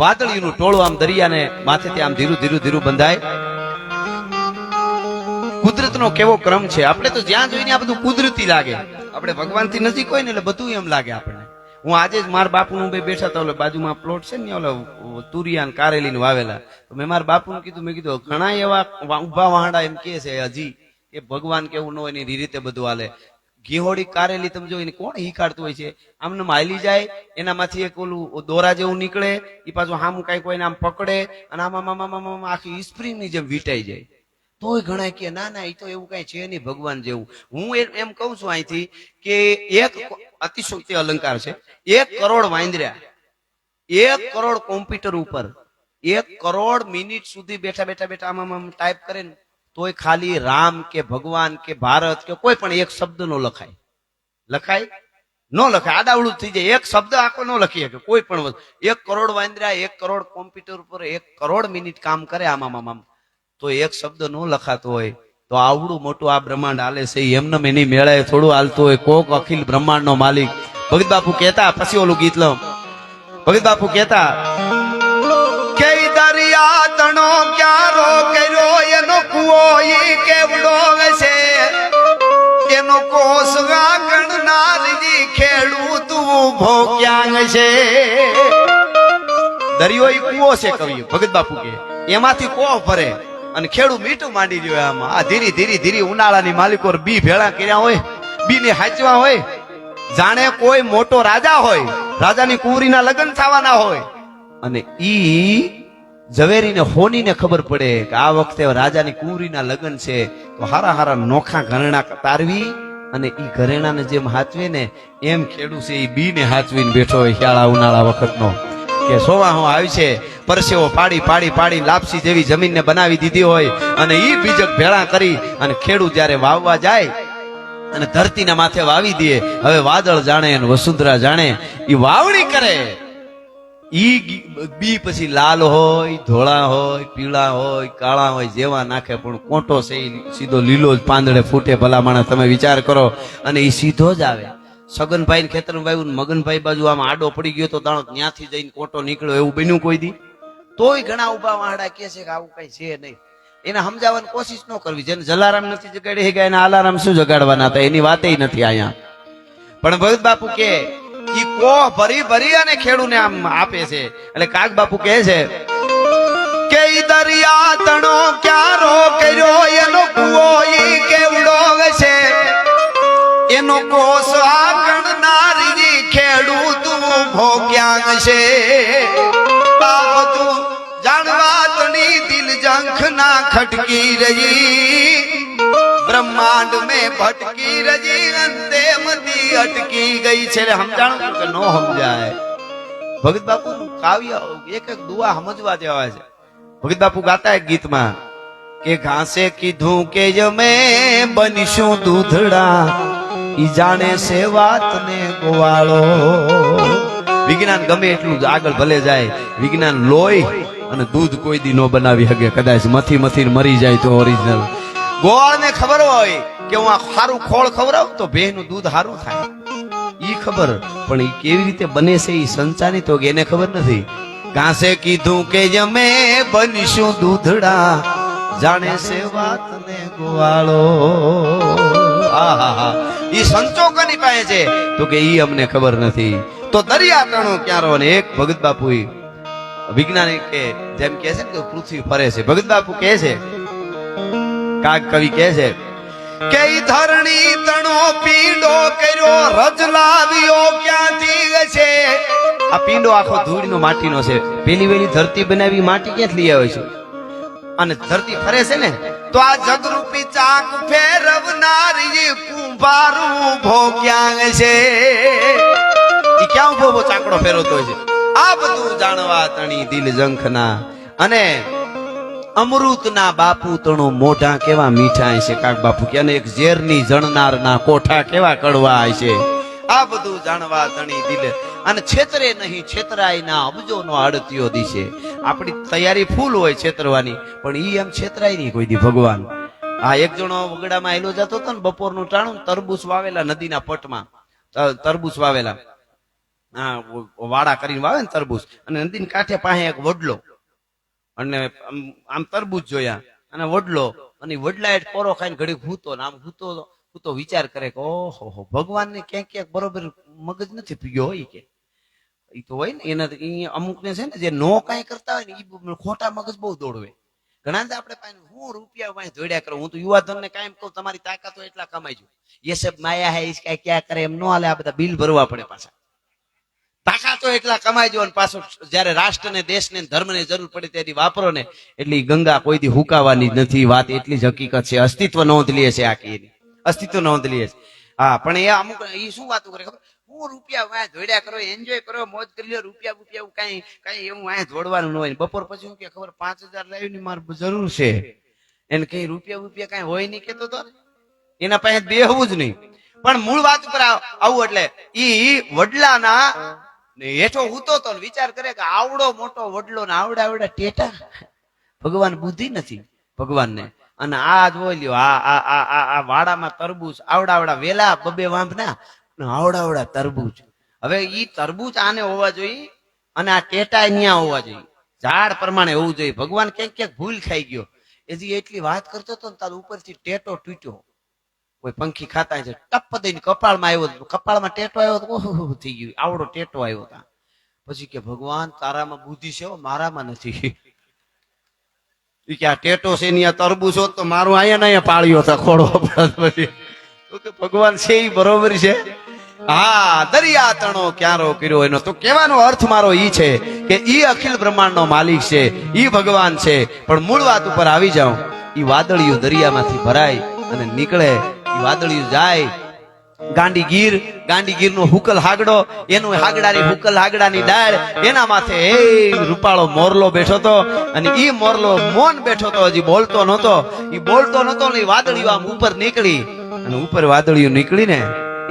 વાદળીનું ટોળું આમ દરિયાને માથેથી આમ ધીરું ધીરું ધીરું બંધાય. કુદરતનો કેવો ક્રમ છે? આપણે તો જ્યાં જોઈને આ બધું કુદરતી લાગે. આપણે ભગવાનથી નજીક હોય ને એટલે બધું એમ લાગે આપણને. હું આજે જ મારા બાપુનું બે બેઠા હતા, ઓલે બાજુમાં પ્લોટ છે ને, ઓલો તુરિયા ને કારેલી ને વાવેલા તો મેં મારા બાપુને કીધું, મેં કીધું, ઘણા એવા ઊભા વાહડા એમ કે છે હજી, કે ભગવાન કેવું ન હોય એની રીતે બધું હાલે. ઘીહોડી કારેલી તમે જો એને કોણ હીકાડતું હોય છે? આમને હાલી જાય, એનામાંથી એક ઓલું દોરા જેવું નીકળે એ પાછું હામ કઈ કોઈને આમ પકડે, અને આમાં આમાં આમાં આખી સ્પ્રિંગની જેમ વીટાઈ જાય. તોય ઘણા કે, ના ના એ તો એવું કઈ છે નહીં ભગવાન જેવું. હું એમ કહું છું અહીંથી કે એક અતિશોક્તિ અલંકાર છે. એક કરોડ વાંદર્યા, એક કરોડ કોમ્પ્યુટર ઉપર, એક કરોડ મિનિટ સુધી બેઠા બેઠા બેઠા આમાં આમ ટાઈપ કરે ને તોય ખાલી રામ કે ભગવાન કે ભારત કે કોઈ પણ એક શબ્દ નો લખાય. લખાય? ન લખાય. આડાવડું થઈ જાય. એક શબ્દ આખો ન લખી શકે. કોઈ પણ વસ્તુ. એક કરોડ વાંદરા, એક કરોડ કોમ્પ્યુટર ઉપર એક કરોડ મિનિટ કામ કરે આમ આમ તો એક શબ્દ ન લખાતો હોય, તો આવડું મોટું આ બ્રહ્માંડ હાલે છે. એમને એની મેળાએ થોડું હાલતું હોય. કોક અખિલ બ્રહ્માંડ નો માલિક. ભગત બાપુ કહેતા, પછી ઓલું ગીત લઉં. ભગત બાપુ કહેતા એનો કોસ ગણનારજી ખેડૂતું ઊભો ક્યાં છે દરિયો એ કુવો છે કવિ, ભગત બાપુ કે એમાંથી કોહ ભરે? અને ખેડૂ મીઠું માંડી રહ્યો આમાં. આ ધીરી ધીરી ધીરી ઉનાળાની માલિકો બી ભેળા કર્યા હોય બી ને હાચવા હોય. જાણે કોઈ મોટો રાજા હોય, રાજાની કુંવરીના લગ્ન થવાના હોય. અને ઈ ઝવેરીને, હોનીને ખબર પડે કે આ વખતે રાજાની કુંવરીના લગ્ન છે. તો હારા હારા નોખા ઘરેણા તારવી અને એ ઘરેણાને જેમ હાચવે ને, એમ ખેડૂ છે ઈ બીને હાચવીને બેઠો હોય શિયાળા ઉનાળા વખતનો. કે સોવાહો આવી છે, પરસેવો પાડી પાડી પાડી, લાપસી જેવી જમીનને બનાવી દીધી હોય અને એ બીજક ભેળા કરી અને ખેડૂત જ્યારે વાવવા જાય અને ધરતીના માથે વાવી દે, હવે વાદળ જાણે અને વસુંધરા જાણે એ વાવણી કરે. ઈ બી પછી લાલ હોય, ધોળા હોય, પીળા હોય, કાળા હોય, જેવા નાખે, પણ કોટો છે સીધો લીલો જ પાંદડે ફૂટે ભલા માણસ, તમે વિચાર કરો. અને એ સીધો જ આવે. સગનભાઈ ખેતરભાઈ મગનભાઈ બાજુ આમ આડો પડી ગયો તો દાણો ત્યાંથી જઈને કોટો નીકળ્યો, એવું બન્યું કોઈ દી? તોય ઘણા ઊભા વાહડા કે છે કે આવું કઈ છે નહીં. એને સમજાવવાની કોશિશ ન કરવી. જેને જલારામ નથી જગાડી ગયા એને આલારામ શું જગાડવાના હતા? એની વાતે નથી અહીંયા. પણ ભગત બાપુ કે ઈ કો ભરી ભરી અને ખેડૂને આમ આપે છે. એટલે કાગ બાપુ કહે છે, કે ઈ દરિયા તણો ક્યારો કર્યો? એનો કુવો ઈ કેવડો છે એનો કોસ આગણનારી ખેડૂત ઊભો ક્યાં છે? બધું જાણવા તણી દિલ જંખ ના ખટકી રહી. બ્રહ્માંડ મેં ભટકી રહી, અંતે મતી અટકી ગઈ છે સમજાણું કે નો સમજાય? ભગત બાપુ કાવ્ય એક એક દુઆ સમજવા જેવા છે. ભગત બાપુ ગાતા એક ગીતમાં કે ઘાસે કીધું કે જમે બનીશું દૂધડા, ઈ જાણે છે વાત ને ગોવાળો. વિજ્ઞાન ગમે એટલું આગળ ભલે જાય, વિજ્ઞાન લોહી અને દૂધ કોઈ દી ન બનાવી શકે. કદાચ મથી મથી મરી જાય તો ઓરિજિનલ ગોળ ને ખબર હોય કે હું આ સારું ખોળ ખવડાવું તો ભેહનું દૂધ સારું થાય. ઈ ખબર, પણ એ કેવી રીતે બને છે એ સંચાની તો એને ખબર નથી. કાંસે કીધું કે જમે બનીશું દૂધડા, જાણે છે વાત ને ગોવાળો. આહાહા. ઈ સંચો કોની પાસે છે? તો કે ઈ અમને ખબર નથી. તો દરિયા તણો ક્યારો ને એક ભગત બાપુ વૈજ્ઞાનિક કે જેમ કે છે ને કે પૃથ્વી ફરે છે. ભગત બાપુ કહે છે, કાગ કવિ કહે છે કે ધરણી તણો પીંડો કર્યો, રજ લાવ્યો ક્યાંથી છે આ પીંડો આખો ધૂળનો માટીનો છે. પેલી વેલી ધરતી બનાવી, માટી ક્યાંથી લઈ આવે છે? અને ધરતી ફરે છે ને, તો આ જગરૂપી ચાક ફેરવનારી કુંભારું ઊભો ક્યાં છે? એ ક્યાં ઊભો ચાકડો ફેરવતો છે? આ બધું જાણવા તણી દિલ જંખના અને અમૃતના બાપુ તણો મોઢા કેવા મીઠા છે? કાક બાપુ કે એક ઝેરની જણનારના કોઠા કેવા કડવા છે? આ બધું જાણવા તણી દિલે. અને છેતરે નહીં છેતરાય ના અબજો નો આડતીઓ દિશે. આપણી તૈયારી ફૂલ હોય છેતરવાની, પણ ઈ એમ છેતરાય નહીં કોઈ દી ભગવાન. આ એક જણો વગડામાં હેલો જતો હતો ને બપોરનું ટાણું તરબૂચ વાવેલા નદીના પટમાં. તરબૂચ વાવેલા. વાડા કરીને વાવે ને તરબૂચ. અને નદીની કાંઠે પાસે એક વડલો. અને આમ તરબૂજ જોયા. અને વડલો, અને વડલા એટ કોરો ખાઈને ઘડી ભૂતો આમ ભૂતો ભૂતો વિચાર કરે કે, ઓહો, હો, ભગવાનને ક્યાંક ક્યાંક બરોબર મગજ નથી પીગ્યો હોય કે. એ તો હોય ને, એના અમુક ને છે ને, જે નો કાંઈ કરતા હોય ને એ ખોટા મગજ બહુ દોડવે. ઘણા બધા આપણે પાસે હું રૂપિયા પાસે જોડ્યા કરું, હું તો યુવા યુવાધનને કાયમ કહું, તમારી તાકાતો એટલા કમાઈ છું યે માયા હે ઇસકા ક્યાં કરે, એમ નો હાલે, આ બધા બિલ ભરવા પડે પાછા. તાકાતો એટલા કમાઈજો અને પાછો જયારે રાષ્ટ્ર ને દેશ ને ધર્મ ને જરૂર પડે ત્યારે વાપરો ને, એટલે ગંગા કોઈ દી હુકાવાની નથી. વાત એટલી જ હકીકત છે. અસ્તિત્વ નોંધ લે છે આ એની. અસ્તિત્વ નોંધ લે છે. હા, પણ એ અમુક એ શું વાત કરે ખબર? હું રૂપિયા વાય ધોડ્યા કરો એન્જોય કરો, મોજ કરી લો રૂપિયા રૂપિયા કઈ કઈ એવું વાય ધોડવાનું ન હોય. બપોર પછી હું કે ખબર, પાંચ હજાર લાવીને મારે જરૂર છે. એને કઈ રૂપિયા રૂપિયા કઈ હોય નહીં, કેતો તો એના પાસે બેહવું જ નહીં. પણ મૂળ વાત ઉપર આવું એટલે ઈ વડલાના ને હેઠો હૂતો તો વિચાર કરે કે આવડો મોટો વડલો ને આવડા આવડા ટેટા. ભગવાન બુદ્ધિ નથી ભગવાનને. અને આ જોઈ લ્યો, આ આ આ આ વાડામાં તરબૂચ, આવડા આવડા વેલા બબે વાંભના આવડાવડા આવડા આવડા તરબૂચ. હવે ઈ તરબૂચ આને હોવા જોઈએ અને આ ટેટા ન્યા હોવા જોઈએ. ઝાડ પ્રમાણે હોવું જોઈએ. ભગવાન ક્યાંક ક્યાંક ભૂલ ખાઈ ગયો. એજી એટલી વાત કરતો હતો ને તાર ઉપરથી ટેટો તૂટ્યો. કોઈ પંખી ખાતા છે, ટપ દઈને કપાળમાં આવ્યો હતો કપાળમાં ટેટો આવ્યો હતો ઓહો થઈ ગયું, આવડો ટેટો આવ્યો હતા પછી કે, ભગવાન, તારામાં બુદ્ધિ છે મારામાં નથી. કે, આ ટેટો છે ની તરબૂચ તો મારું અહીંયા ને અહીંયા પાળ્યો હતો ખોડો પછી. ભગવાન છે એ બરોબર છે. હા, દરિયા તણો ક્યારો કર્યો એનો. તો કહેવાનો અર્થ મારો ઈ છે કે ઈ અખિલ બ્રહ્માંડનો માલિક છે, ઈ ભગવાન છે, પણ મૂળ વાત ઉપર આવી જાઉં, ઈ વાદળિયું દરિયામાંથી ભરાય અને નીકળે વાદળિયું જાય. ગાંડી ગીર ગાંડી ગીર નો હુકલ હાગડો, એનું હાગડાની હુકલ હાગડાની ડાળ, એના માથે એ રૂપાળો મોરલો બેઠો હતો અને ઈ મોરલો મોન બેઠો તો હજી બોલતો નહોતો. ઈ બોલતો નહોતો ને વાદળિયું આમ ઉપર નીકળી. અને ઉપર વાદળિયું નીકળીને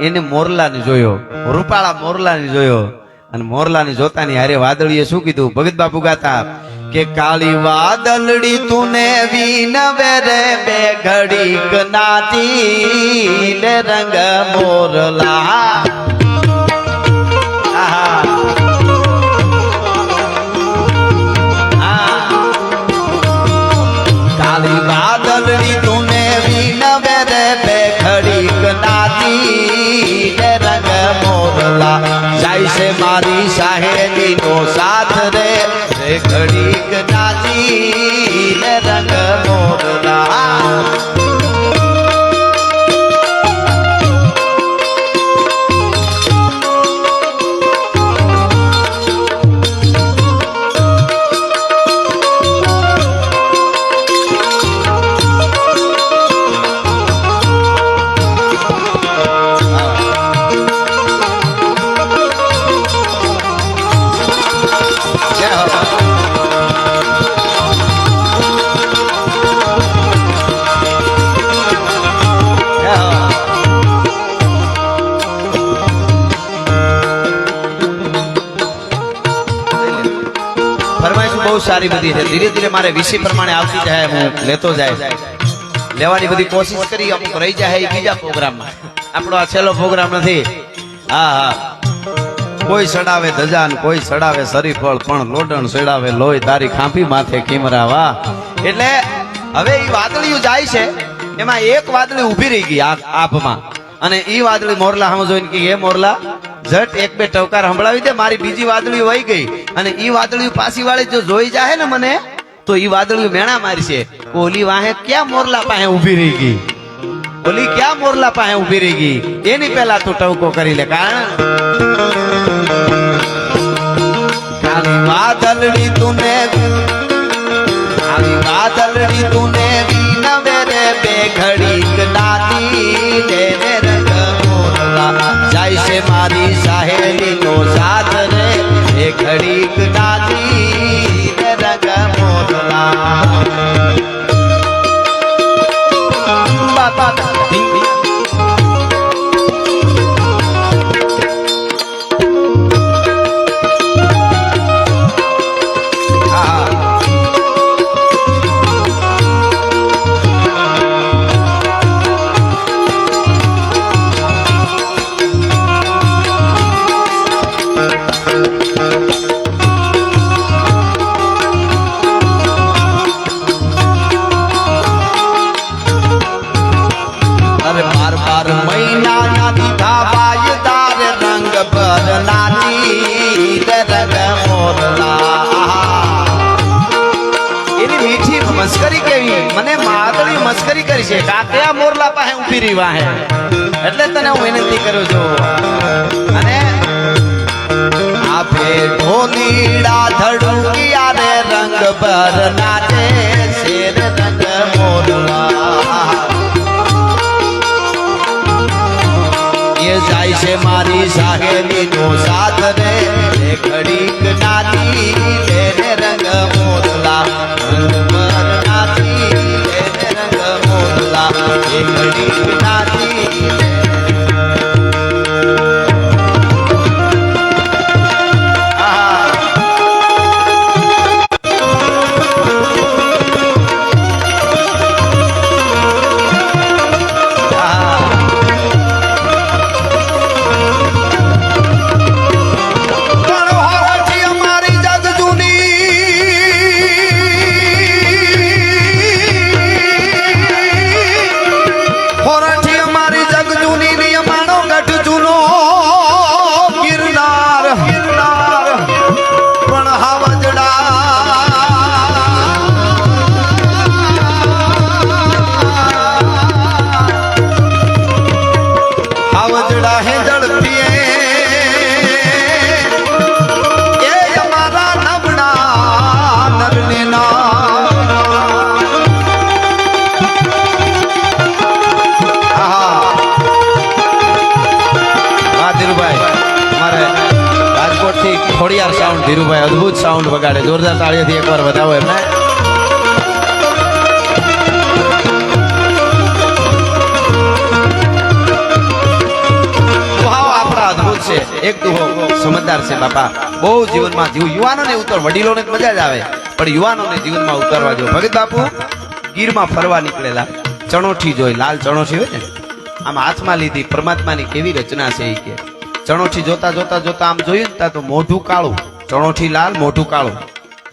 એને મોરલાને જોયો, રૂપાળા મોરલાને જોયો. અને મોરલાને જોતાની હારે વાદળીએ શું કીધું? ભગત બાપુ ગાતા કે કાળી વાદળડી તુને વિનવે રે બે ઘડીક કનાતી ને રંગ મોરલા. મારી સાહેબી નો સાથ રે. રે ઘડી સારી બધી છે. ધીરે ધીરે મારે વિષય પ્રમાણે આવતી જાય, હું લેતો જાય. લેવાની બધી કોશિશ કરી, અમુક રહી જાય બીજા પ્રોગ્રામમાં. આપણો આ છેલ્લો પ્રોગ્રામ નથી. હા હા. કોઈ સડાવે ધજાન, કોઈ સડાવે સરીફળ, પણ લોડણ સડાવે લોહી, તારી ખાંભી માથે કિમરા, વાહ. એટલે હવે એ વાદળિયું જાય છે, એમાં એક વાદળી ઊભી રહી ગઈ આપમાં. અને ઈ વાદળી મોરલા હમ જોઈને કે એ મોરલા, ઝટ એક બે ટવકાર સંભળાવી દે, મારી બીજી વાદળી વહી ગઈ. અને ઈ વાદળી પાછી વાળી જો જોઈ જાય ને મને, તો ઈ વાદળી મેણા મારશે. ઓલી વાહે ક્યાં મોરલા પાસે ઊભી રહી ગઈ? ઓલી ક્યાં મોરલા પાસે ઊભી રહી ગઈ? એની પહેલા તું ટવકો કરી લે, કારણ કાળી વાદળડી તુને વાદળડી તુને વિનવે રે બે ઘડીક નાતી સાહેલી છે. કે આ મોરલા પાસે ઊભી રહી વાહે. એટલે તને હું વિનંતી કરું છું. અને આપે ઢોલીડા ધડુકિયા રે રંગ પર નાચે શેર રંગ મોરલા. એ જાય છે મારી સાહેલી નો સાથ રે ઘડીક નાતી રે એ ખોડિયાર સાઉન્ડ ધીરુભાઈ અદ્ભુત સાઉન્ડ વગાડે. જોરદાર તાળીઓથી એકવાર વધાવો એમને. અદ્ભુત છે. એક દુહો સમજદાર છે બાપા. બહુ જીવનમાં જીવ, યુવાનોને ઉતર, વડીલોને મજા જ આવે. પણ યુવાનોને જીવનમાં ઉતરવા જો. ભગત બાપુ, ગીરમાં ફરવા નીકળેલા. ચણોઠી જોઈ, લાલ ચણોઠી હોય ને? આમ હાથમાં લીધી, પરમાત્માની કેવી રચના છે એ કે. ચણોઠી જોતા જોતા જોતા આમ જોયું ને તા મોઢું કાળું. ચણોઠી લાલ, મોઢું કાળું.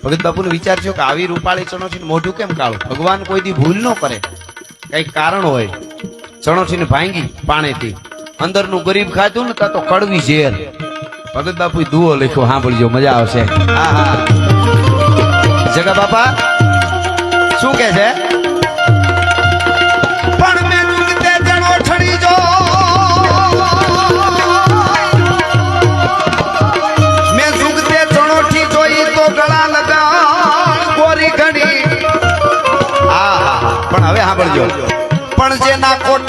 ભગત બાપુને વિચાર થયો કે આવી રૂપાળી ચણોઠી મોઢું કેમ કાળું? ભગવાન કોઈ દી ભૂલ ન કરે. કઈ કારણ હોય. ચણોઠીને ભાંગી પાણીથી. અંદરનું ગરીબ ખાધું ને તો કડવી ઝેર. ભગત બાપુ દુઓ લખ્યો, સાંભળજો, મજા આવશે. હા હા જગા બાપા, શું કે છે? ગોરી ઘણી